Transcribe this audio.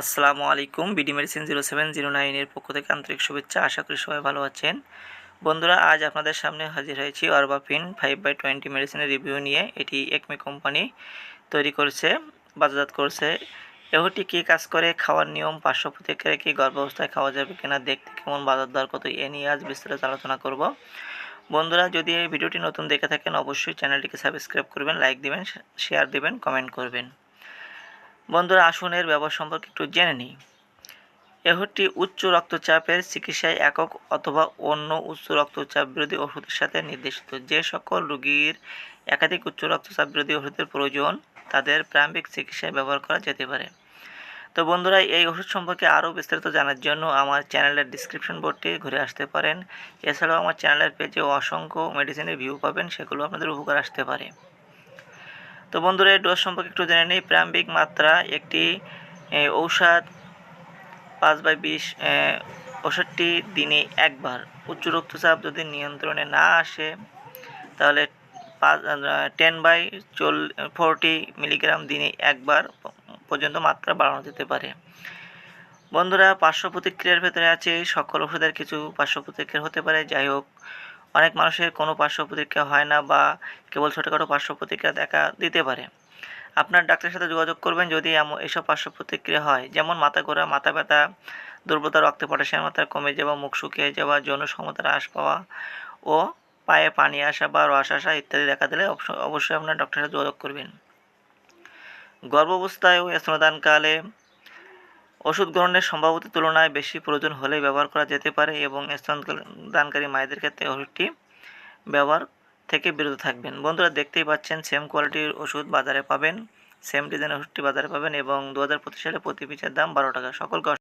আসসালামু আলাইকুম। BD medicine zero seven zero নাইনের পক্ষ থেকে আন্তরিক শুভেচ্ছা। আশা করি সবাই ভালো আছেন। বন্ধুরা, আজ আপনাদের সামনে হাজির হয়েছি অরবাফিন ফাইভ বাই টোয়েন্টি মেডিসিনের রিভিউ নিয়ে। এটি একমি কোম্পানি তৈরি করেছে, বাজারজাত করছে। এহটি কী কাজ করে, খাওয়ার নিয়ম, পার্শ্ব প্রতিক্রিয়া কি, গর্ভাবস্থায় খাওয়া যাবে কিনা, দেখতে কেমন, বাজার দর কত, এ নিয়ে আজ বিস্তারিত আলোচনা করব। বন্ধুরা, যদি এই ভিডিওটি নতুন দেখে থাকেন, অবশ্যই চ্যানেলটিকে সাবস্ক্রাইব করবেন, লাইক দিবেন, শেয়ার দিবেন, কমেন্ট করবেন। বন্ধুরা, আসুন এর ব্যবহার সম্পর্কে একটু জেনে নিই। এহটি উচ্চ রক্তচাপের চিকিৎসায় একক অথবা অন্য উচ্চ রক্তচাপ বিরোধী ওষুধের সাথে নির্দেশিত। যে সকল রোগীর একাধিক উচ্চ রক্তচাপ বিরোধী ওষুধের প্রয়োজন, তাদের প্রারম্ভিক চিকিৎসায় ব্যবহার করা যেতে পারে। তো বন্ধুরা, এই ওষুধ সম্পর্কে আরও বিস্তারিত জানার জন্য আমার চ্যানেলের ডিসক্রিপশন বোর্ডটি ঘুরে আসতে পারেন। এছাড়াও আমার চ্যানেলের পেজে অসংখ্য মেডিসিনের ভিউ পাবেন, সেগুলো আপনাদের উপকার আসতে পারে। তো বন্ধুরা এই ডোজ সম্পর্কে একটু জেনে নিই। প্রারম্ভিক মাত্রা একটি ঔষধ, পাঁচ বাই বিশ ওষুধটি দিনে একবার। উচ্চ রক্তচাপ যদি নিয়ন্ত্রণে না আসে, তাহলে পাঁচ টেন বাই চল ফোরটি মিলিগ্রাম দিনে একবার পর্যন্ত মাত্রা বাড়ানো যেতে পারে। বন্ধুরা, পার্শ্ব প্রতিক্রিয়ার ভেতরে আছে সকল ওষুধের কিছু পার্শ্ব প্রতিক্রিয়া হতে পারে। যাই হোক অনেক মানুষের কোনো পার্শ্ব প্রতিক্রিয়া হয় না বা কেবল ছোটোখাটো পার্শ্ব প্রতিক্রিয়া দেখা দিতে পারে। আপনার ডাক্তারের সাথে যোগাযোগ করবেন যদি এমন এসব পার্শ্ব প্রতিক্রিয়া হয়। যেমন মাথা ঘোরা, মাথা ব্যথা, দুর্বলতা, রক্তে পটাশিয়াম মাত্রা কমে যাওয়া, মুখ শুকিয়ে যাওয়া, যৌন ক্ষমতার হ্রাস পাওয়া ও পায়ে পানি আসা বা রস আসা ইত্যাদি দেখা দিলে অবশ্য- অবশ্যই আপনার ডক্টরের সাথে যোগাযোগ করবেন। গর্ভাবস্থায় ও স্তনদানকালে ওষুধ গ্রহণের সম্ভাবত তুলনায় বেশি প্রয়োজন হলে ব্যবহার করা যেতে পারে এবং স্তনদানকারী মায়েদের ক্ষেত্রে ওষুধটি ব্যবহার থেকে বিরত থাকবেন। বন্ধুরা, দেখতেই পাচ্ছেন সেম কোয়ালিটির ওষুধ বাজারে পাবেন সেম ডিজাইন ওষুধটি বাজারে পাবেন এবং দু হাজার পঁচিশ সালে প্রতি পিসের দাম বারো টাকা। সকলকে